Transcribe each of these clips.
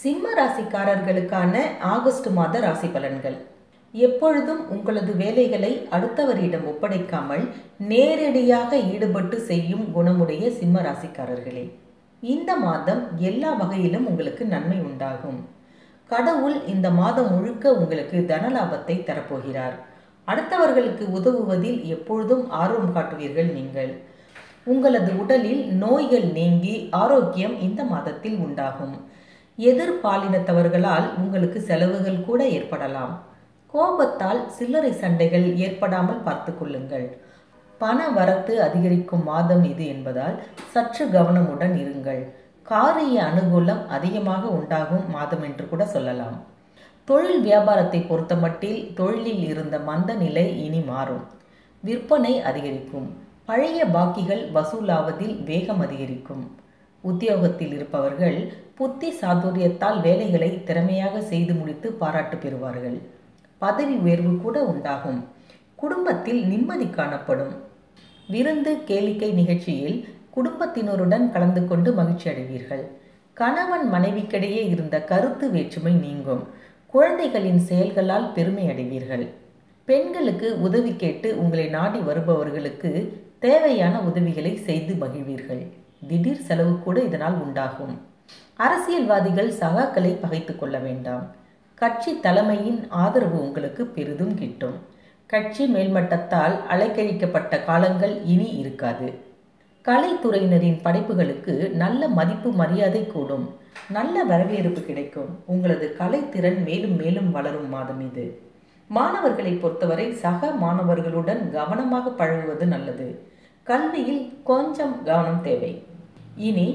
சிம்ம ராசிக்காரர்களுக்கான ஆகஸ்ட் மாத ராசி பலன்கள். எப்பொழுதும் உங்களது வேலைகளை அடுத்தவரிடம் ஒப்படைக்காமல் நேரடியாக ஈடுபட்டு செய்யும் குணமுடைய சிம்ம ராசிக்காரர்களே. இந்த மாதம் எல்லா வகையிலும் உங்களுக்கு நன்மை உண்டாகும். கடவுள் இந்த மாதம் முழுக்க உங்களுக்கு தனலாபத்தை தரப்போகிறார். அடுத்தவர்களுக்கு உதவுவதில் எப்பொழுதும் ஆர்வம் காட்டுவீர்கள் நீங்கள். உங்களது உடலில் நோய்கள் நீங்கி ஆரோக்கியம் இந்த மாதத்தில் உண்டாகும். எதிர்பாலினத்தவர்களால் உங்களுக்கு செலவுகள் கூட ஏற்படலாம். கோபத்தால் சில்லறை சண்டைகள் ஏற்படாமல் பார்த்து கொள்ளுங்கள். பண வரத்து அதிகரிக்கும் மாதம் இது என்பதால் சற்று கவனமுடன் இருங்கள். காரிய அனுகூலம் அதிகமாக உண்டாகும் மாதம் என்று கூட சொல்லலாம். தொழில் வியாபாரத்தை பொறுத்தமட்டில் தொழிலில் இருந்த மந்த நிலை இனி மாறும். விற்பனை அதிகரிக்கும். பழைய பாக்கிகள் வசூலாவதில் வேகம் அதிகரிக்கும். உத்தியோகத்தில் இருப்பவர்கள் புத்தி சாதுரியத்தால் வேலைகளை திறமையாக செய்து முடித்து பாராட்டு பெறுவார்கள். பதவி உயர்வு கூட உண்டாகும். குடும்பத்தில் நிம்மதி காணப்படும். விருந்து கேளிக்கை நிகழ்ச்சியில் குடும்பத்தினருடன் கலந்து கொண்டு மகிழ்ச்சி அடைவீர்கள். கணவன் மனைவிக்கிடையே இருந்த கருத்து வேற்றுமை நீங்கும். குழந்தைகளின் செயல்களால் பெருமை அடைவீர்கள். பெண்களுக்கு உதவி கேட்டு உங்களை நாடி வருபவர்களுக்கு தேவையான உதவிகளை செய்து மகிழ்வீர்கள். திடீர் செலவு கூட இதனால் உண்டாகும். அரசியல்வாதிகள் சகாக்களை பகைத்து கொள்ள வேண்டாம். கட்சி தலைமையின் ஆதரவு உங்களுக்கு பெரிதும் கிட்டும். கட்சி மேல்மட்டத்தால் அலைக்கழிக்கப்பட்ட காலங்கள் இனி இருக்காது. கலைத்துறையினரின் படைப்புகளுக்கு நல்ல மதிப்பு மரியாதை கூடும். நல்ல வரவேற்பு கிடைக்கும். உங்களது கலைத்திறன் மேலும் மேலும் வளரும் மாதம் இது. மாணவர்களை பொறுத்தவரை சக மாணவர்களுடன் கவனமாக பழகுவது நல்லது. கல்வியில் கொஞ்சம் கவனம் தேவை. இனி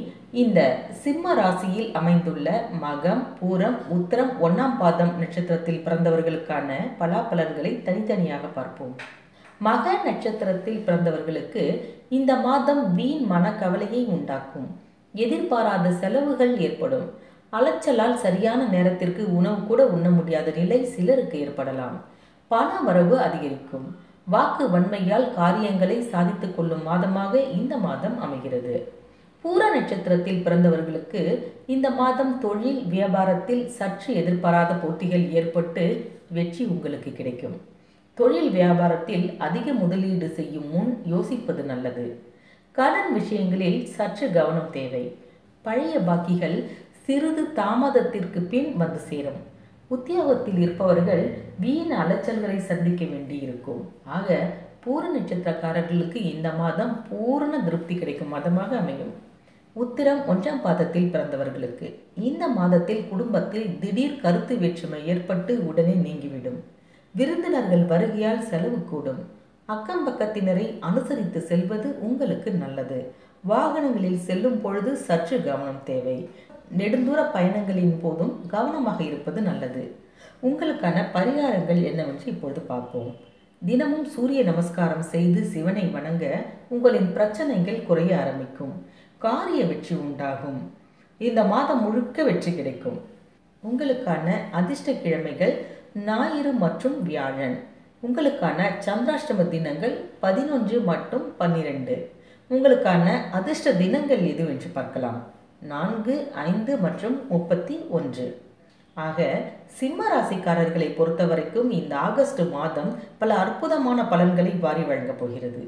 இந்த சிம்ம ராசியில் அமைந்துள்ள மகம் பூரம் உத்திரம் ஒன்னாம் பாதம் நட்சத்திரத்தில் பிறந்தவர்களுக்கான பலாபலன்களை தனித்தனியாக பார்ப்போம். மக நட்சத்திரத்தில் பிறந்தவர்களுக்கு இந்த மாதம் வீண் மனக்கவலையை உண்டாக்கும். எதிர்பாராத செலவுகள் ஏற்படும். அலைச்சலால் சரியான நேரத்திற்கு உணவு கூட உண்ண முடியாத நிலை சிலருக்கு ஏற்படலாம். பண வரவு அதிகரிக்கும். வாக்கு வன்மையால் காரியங்களை சாதித்துக் கொள்ளும் மாதமாக இந்த மாதம் அமைகிறது. பூர நட்சத்திரத்தில் பிறந்தவர்களுக்கு இந்த மாதம் தொழில் வியாபாரத்தில் சற்று எதிர்பாராத போட்டிகள் ஏற்பட்டு வெற்றி உங்களுக்கு கிடைக்கும். தொழில் வியாபாரத்தில் அதிக முதலீடு செய்யும் முன் யோசிப்பது நல்லது. கடன் விஷயங்களில் சற்று கவனம் தேவை. பழைய பாக்கிகள் சிறிது தாமதத்திற்கு பின் வந்து சேரும். உத்தியோகத்தில் இருப்பவர்கள் வீண் அலைச்சல்களை சந்திக்க வேண்டியிருக்கும். ஆக பூர நட்சத்திரக்காரர்களுக்கு இந்த மாதம் பூரண திருப்தி கிடைக்கும் மாதமாக அமையும். உத்திரம் ஒன்றாம் பாதத்தில் பிறந்தவர்களுக்கு. இந்த மாதத்தில் குடும்பத்தில் திடீர் கருத்து வேற்றுமை ஏற்பட்டு உடனே நீங்கிவிடும். விருந்தினர்கள் வருகையால் செலவு கூடும். அக்கம் பக்கத்தினரை அனுசரித்து செல்வது உங்களுக்கு நல்லது. வாகனங்களில் செல்லும் பொழுது சற்று கவனம் தேவை. நெடுந்தூர பயணங்களின் போதும் கவனமாக இருப்பது நல்லது. உங்களுக்கான பரிகாரங்கள் என்னவென்று இப்பொழுது பார்ப்போம். தினமும் சூரிய நமஸ்காரம் செய்து சிவனை வணங்க உங்களின் பிரச்சனைகள் குறைய ஆரம்பிக்கும். காரிய வெற்றி உண்டாகும். இந்த மாதம் முழுக்க வெற்றி கிடைக்கும். உங்களுக்கான அதிர்ஷ்ட கிழமைகள் ஞாயிறு மற்றும் வியாழன். உங்களுக்கான சந்திராஷ்டம தினங்கள் பதினொன்று மற்றும் பன்னிரெண்டு. உங்களுக்கான அதிர்ஷ்ட தினங்கள் எதுவென்று பார்க்கலாம். நான்கு ஐந்து மற்றும் முப்பத்தி ஒன்று. ஆக சிம்ம ராசிக்காரர்களை பொறுத்தவரைக்கும் இந்த ஆகஸ்ட் மாதம் பல அற்புதமான பலன்களை வாரி வழங்கப் போகிறது.